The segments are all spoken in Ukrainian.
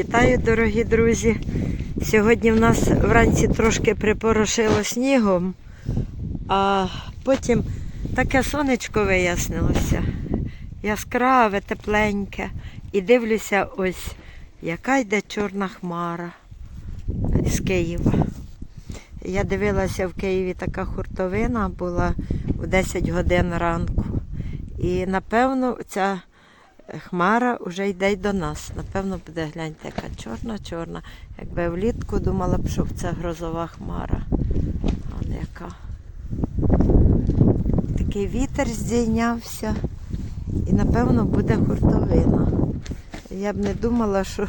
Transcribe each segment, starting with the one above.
Вітаю, дорогі друзі. Сьогодні в нас вранці трошки припорошило снігом, а потім таке сонечко вияснилося. Яскраве, тепленьке. І дивлюся, ось, яка йде чорна хмара з Києва. Я дивилася в Києві така хуртовина була у 10 годин ранку. І напевно ця хмара вже йде й до нас. Напевно, буде гляньте, яка чорна-чорна. Якби влітку думала б, що це грозова хмара. А не яка. Такий вітер здійнявся. І напевно буде хуртовина. Я б не думала, що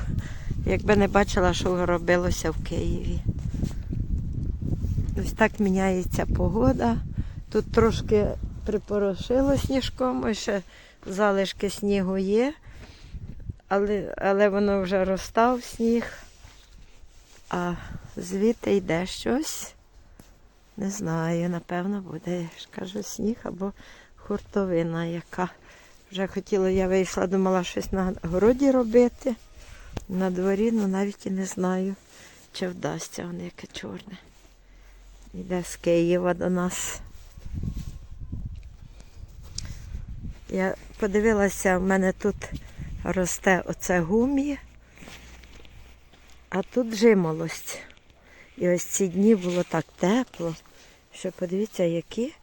якби не бачила, що робилося в Києві. Ось так міняється погода. Тут трошки припорошило сніжком, ще залишки снігу є, але, але воно вже розстав сніг, а звідти йде щось. Не знаю, напевно, буде, кажу, сніг або хуртовина яка. Вже хотіла, я вийшла, думала щось на городі робити. На дворі, ну навіть і не знаю, чи вдасться воно яке чорне. Йде з Києва до нас. Я подивилася, в мене тут росте оце гумі, а тут жимолость. І ось ці дні було так тепло, що подивіться, які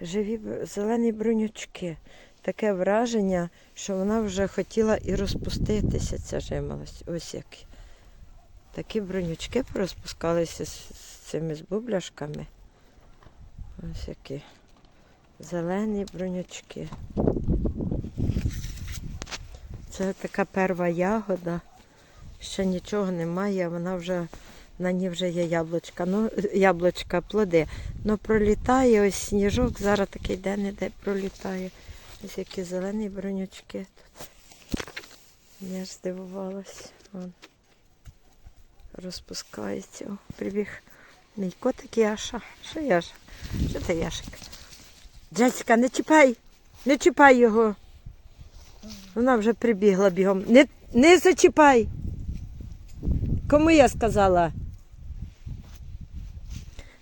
живі зелені бронючки. Таке враження, що вона вже хотіла і розпуститися, ця жимолость. Ось які. Такі бронючки порозпускалися з цими з бубляшками. Ось які. Зелені бронючки. Це така перва ягода. Ще нічого немає, вона вже на ній вже є яблучка. Ну, яблучка, плоди. Ну пролітає ось сніжок, зараз такий день іде пролітає. Ось які зелені бронючки тут. Я здивувалась. Вон. Розпускається. Прибіг мій котик Яша. Що Яша? Що ти Яшик? Джесіка, не чіпай, не чіпай його. Вона вже прибігла бігом. Не, не зачіпай. Кому я сказала?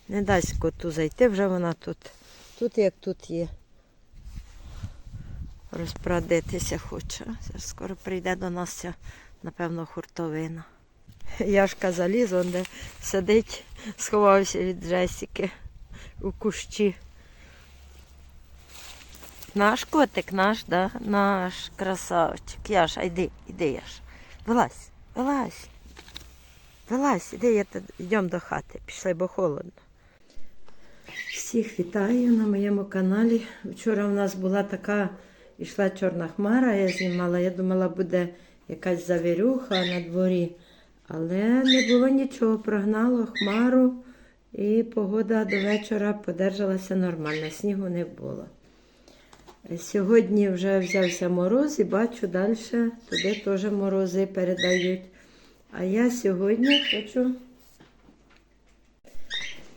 Не дасть коту зайти, вже вона тут. Тут як тут є. Розпрадитися хоче. Скоро прийде до нас напевно, хуртовина. Яшка заліз, де сидить, сховався від Джесіки у кущі. Наш котик, наш, да? наш красавчик. Яша, йди, йди, Яша. Вилазь, вилазь. Вилазь, іди, йдемо до хати. Пішли, бо холодно. Всіх вітаю на моєму каналі. Вчора у нас була така, йшла чорна хмара, я знімала. Я думала, буде якась завірюха на дворі. Але не було нічого, прогнало хмару і погода до вечора подержалася нормально, снігу не було. Сьогодні вже взявся мороз і бачу далі туди теж морози передають. А я сьогодні хочу,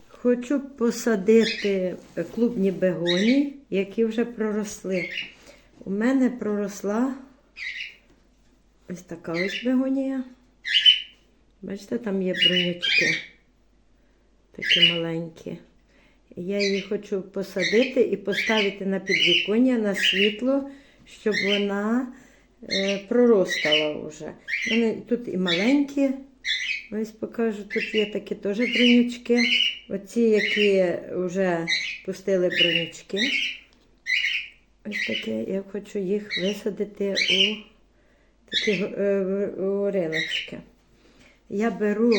хочу посадити клубні бегоні, які вже проросли. У мене проросла ось така ось бегонія. Бачите, там є бронячки. Такі маленькі. Я її хочу посадити і поставити на підвіконня на світло, щоб вона е, проростала вже. Вони тут і маленькі, ось покажу, тут є такі теж бронячки. Оці, які вже пустили бронячки. Ось таке, я хочу їх висадити у такі е, у риночки. Я беру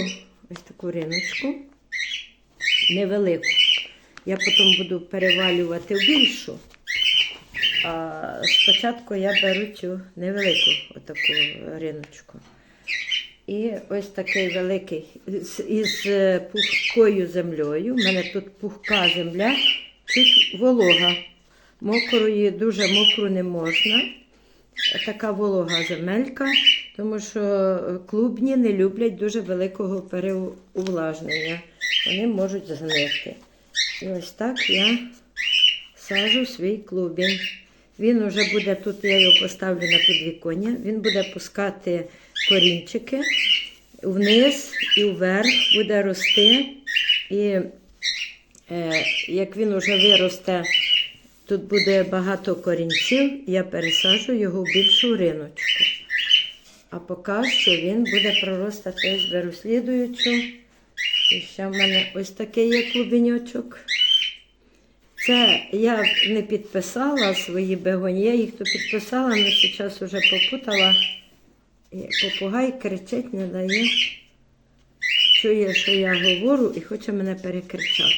ось таку риночку невелику. Я потім буду перевалювати в більшу. А спочатку я беру цю невелику отаку риночку. І ось такий великий із е, пухкою землею. У мене тут пухка земля, чуть волога. Мокрої, дуже мокру не можна. Така волога земелька, тому що клубні не люблять дуже великого переувлажнення. Вони можуть згнити. І ось так я сажу свій клубінь. Він вже буде тут, я його поставлю на підвіконня. Він буде пускати корінчики вниз і вверх, буде рости. І е, як він вже виросте, тут буде багато корінців, я пересаджу його в більшу риночку. А поки що він буде проростати, беру слідуючу. І ще в мене ось такий є клубеньочок. Це я не підписала свої бегоні, я їх то підписала, але зараз вже попутала. І попугай кричить, не дає. Чує, що я говорю і хоче мене перекричати.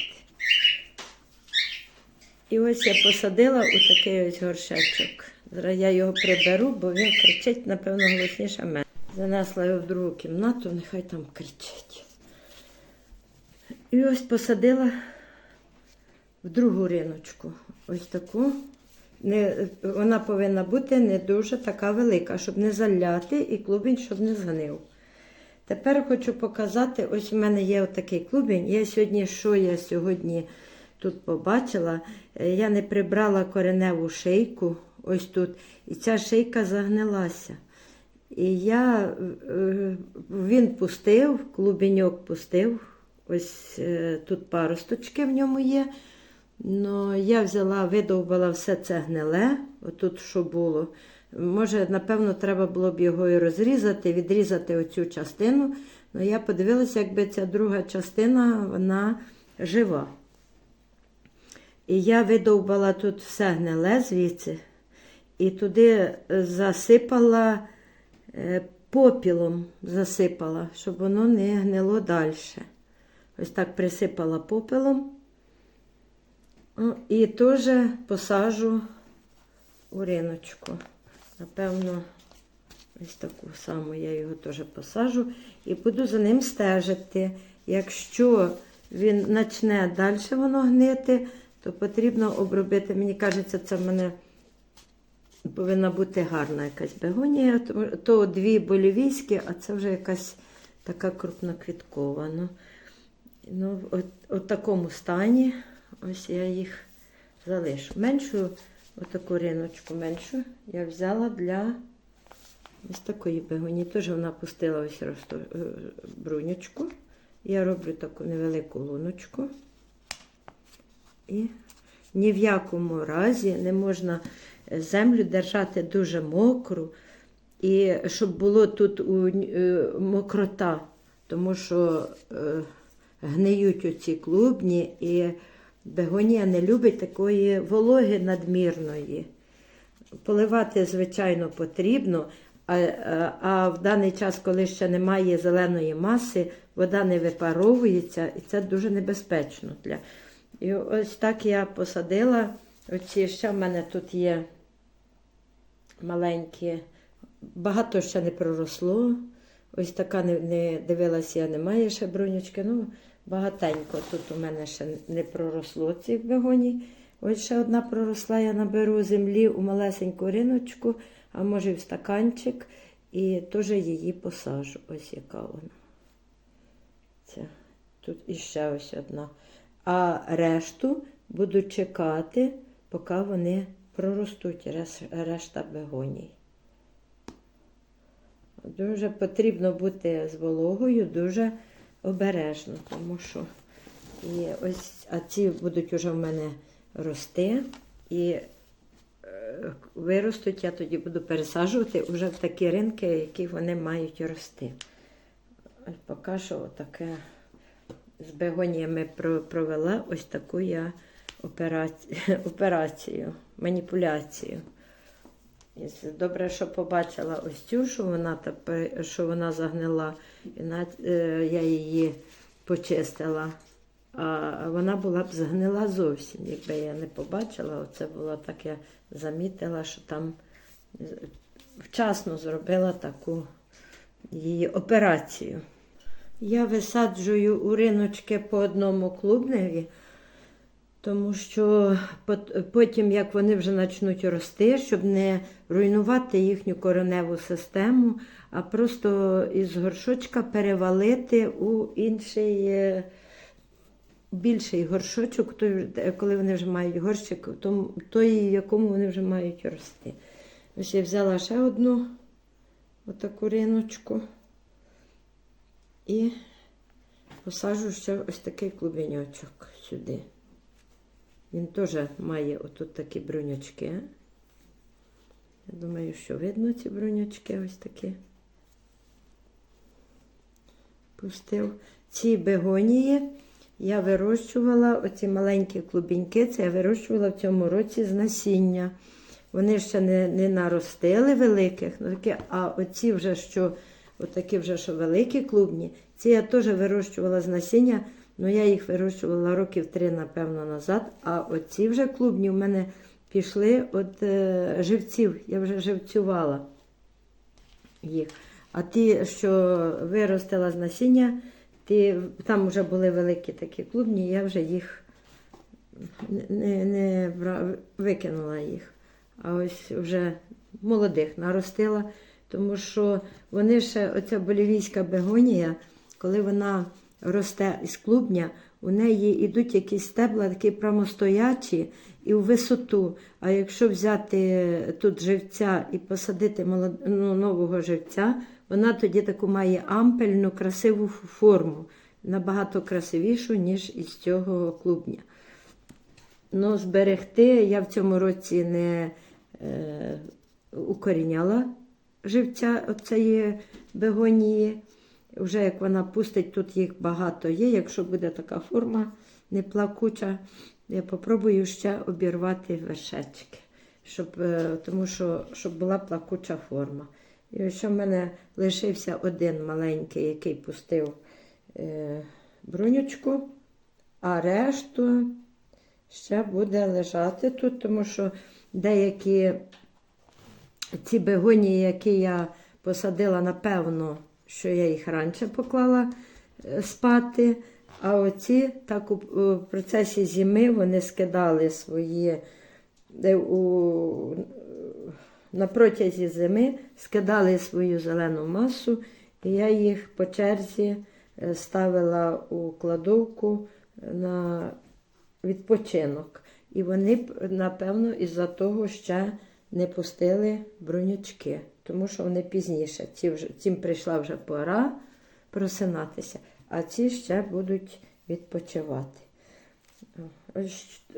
І ось я посадила у такий ось горшечок. Зараз я його приберу, бо він кричить, напевно, голосніше мене. Занесла його в другу кімнату, нехай там кричить. І ось посадила в другу риночку. Ось таку. Не, вона повинна бути не дуже така велика, щоб не заляти і клубень, щоб не згнив. Тепер хочу показати, ось в мене є отакий клубень. Я сьогодні, що я сьогодні тут побачила, Е, я не прибрала кореневу шийку, ось тут, і ця шийка загнилася. І я, е, він пустив, клубеньок пустив, ось е, тут паросточки в ньому є. Ну, я взяла, видовбала все це гниле, отут що було. Може, напевно, треба було б його і розрізати, відрізати оцю частину. Ну, я подивилася, якби ця друга частина, вона жива. І я видовбала тут все гниле звідси, і туди е, засипала е, попілом, засипала, щоб воно не гнило далі. Ось так присипала попелом. І теж посажу у риночку. Напевно, ось таку саму я його теж посажу і буду за ним стежити. Якщо він почне далі воно гнити, то потрібно обробити. Мені кажеться, це в мене повинна бути гарна якась бегонія. То- дві болівійські, а це вже якась така крупноквіткова. Ну, ну, от, от такому стані ось я їх залишу. Меншу, отаку риночку меншу я взяла для ось такої бегонії. Теж вона пустила ось росто, е, брунючку. Я роблю таку невелику луночку. І ні в якому разі не можна землю держати дуже мокру, і щоб було тут е, мокрота, тому що е, гниють оці клубні, і бегонія не любить такої вологи надмірної. Поливати, звичайно, потрібно, а, а, а в даний час, коли ще немає зеленої маси, вода не випаровується, і це дуже небезпечно. Для... І ось так я посадила. Оці ще в мене тут є маленькі, багато ще не проросло. Ось така не, не дивилася, я немає ще бронючки. Ну, багатенько тут у мене ще не проросло цих бегоній. Ось ще одна проросла, я наберу землі у малесеньку риночку, а може і в стаканчик, і теж її посажу. Ось яка вона. Ця. Тут іще ось одна. А решту буду чекати, поки вони проростуть, решта бегоній. Дуже потрібно бути з вологою, дуже обережно, тому що і ось, а ці будуть вже в мене рости. І е, виростуть, я тоді буду пересаджувати вже в такі ринки, які вони мають рости. Поки що таке з бегоніями провела ось таку я операцію, операцію маніпуляцію. Добре, що побачила ось цю, що вона, що вона загнила, і е, я її почистила. А вона була б згнила зовсім, якби я не побачила. Оце було так, я замітила, що там е, вчасно зробила таку її операцію. Я висаджую у риночки по одному клубневі, тому що потім, як вони вже почнуть рости, щоб не руйнувати їхню кореневу систему, а просто із горшочка перевалити у інший, е, більший горшочок, коли вони вже мають горщик, той, в якому вони вже мають рости. Ось я взяла ще одну отаку риночку і посаджу ще ось такий клубеньочок сюди. Він теж має отут такі брунячки. Я думаю, що видно ці брунячки ось такі. Пустив. Ці бегонії я вирощувала, оці маленькі клубіньки, це я вирощувала в цьому році з насіння. Вони ще не, не наростили великих, ну, такі, а оці вже що, отакі вже що великі клубні, ці я теж вирощувала з насіння, ну я їх вирощувала років три, напевно, назад. А оці вже клубні в мене пішли від е, живців. Я вже живцювала їх. А ті, що виростила з насіння, ті, там вже були великі такі клубні, я вже їх не, не, викинула їх. А ось вже молодих наростила, тому що вони ще, оця болівійська бегонія, коли вона росте із клубня, у неї йдуть якісь стебла такі прямостоячі і у висоту. А якщо взяти тут живця і посадити молод... ну, нового живця, вона тоді таку має ампельну, красиву форму, набагато красивішу, ніж із цього клубня. Ну, зберегти я в цьому році не е, укоріняла живця оцеї бегонії. Вже як вона пустить, тут їх багато є. Якщо буде така форма не плакуча, я попробую ще обірвати вершечки, щоб, е, тому що щоб була плакуча форма. І ось в мене лишився один маленький, який пустив е, брунючку, а решту ще буде лежати тут, тому що деякі ці бегонії, які я посадила, напевно, що я їх раніше поклала е, спати. А оці так у, у процесі зими вони скидали свої е, у, на протязі зими скидали свою зелену масу, і я їх по черзі е, ставила у кладовку на відпочинок. І вони, напевно, із-за того ще не пустили бронючки, тому що вони пізніше. Ці вже, цим прийшла вже пора просинатися, а ці ще будуть відпочивати.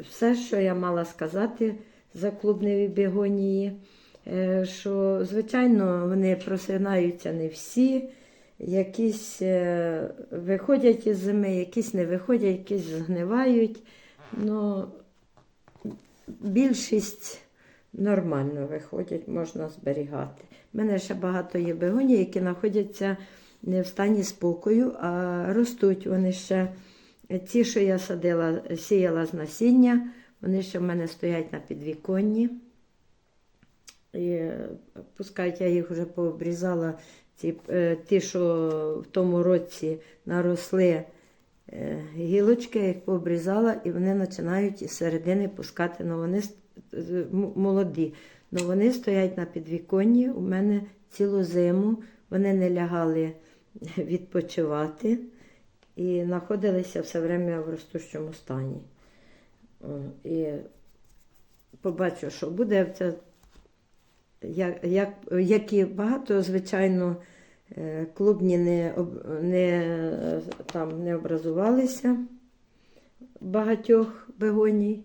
Все, що я мала сказати за клубневі бігонії, е, що, звичайно, вони просинаються не всі, якісь е, виходять із зими, якісь не виходять, якісь згнивають. Ну, більшість нормально виходять, можна зберігати. У мене ще багато є бегоній, які знаходяться не в стані спокою, а ростуть вони ще. Ті, що я садила, сіяла з насіння, вони ще в мене стоять на підвіконні. І е, пускай я їх вже пообрізала, ці, е, ті, що в тому році наросли е, гілочки, я їх пообрізала, і вони починають із середини пускати, ну вони молоді. Ну вони стоять на підвіконні у мене цілу зиму, вони не лягали відпочивати і знаходилися все время в ростущому стані. І побачу, що буде. Як, як, які багато, звичайно, е, клубні не, не, е, там, не образувалися багатьох бегоній.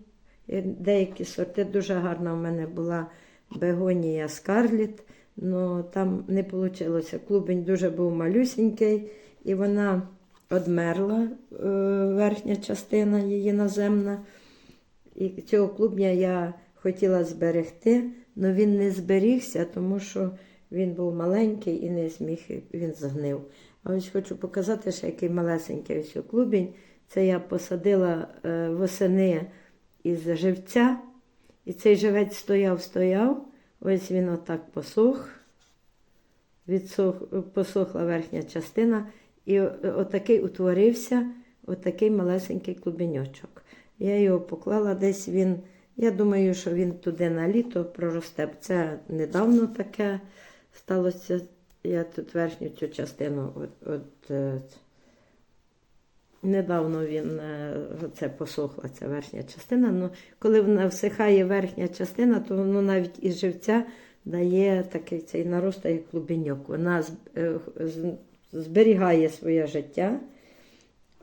І Деякі сорти дуже гарна в мене була бегонія Скарліт, але там не вийшло. Клубень дуже був малюсенький, і вона одмерла е, верхня частина її наземна. І цього клубня я хотіла зберегти, але він не зберігся, тому що він був маленький і не зміг, він згнив. А ось хочу показати, ще який малесенький ось клубінь. Це я посадила е, восени із живця. І цей живець стояв, стояв. Ось він отак посох. Відсох, посохла верхня частина. І отакий утворився отакий малесенький клубеньочок. Я його поклала десь він. Я думаю, що він туди на літо проросте. Це недавно таке сталося. Я тут верхню цю частину от, от, е, Недавно він е, це посохла ця верхня частина. Ну, коли вона всихає верхня частина, то воно навіть із живця дає такий цей наростає клубеньок. Вона е, зберігає своє життя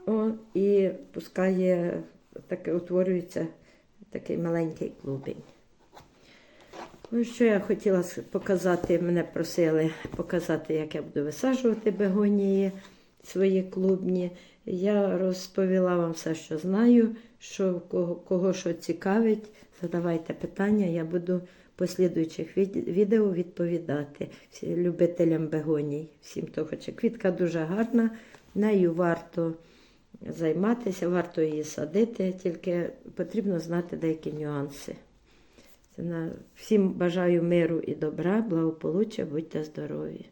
о, і пускає, таке утворюється такий маленький клубень. Ось що я хотіла показати, мене просили показати, як я буду висаджувати бегонії свої клубні. Я розповіла вам все, що знаю, що кого, кого що цікавить, задавайте питання, я буду в послідуючих відео відповідати всі любителям бегоній. Всім, хто хоче. Квітка дуже гарна, нею варто займатися, варто її садити, тільки потрібно знати деякі нюанси. Всім бажаю миру і добра, благополуччя, будьте здорові.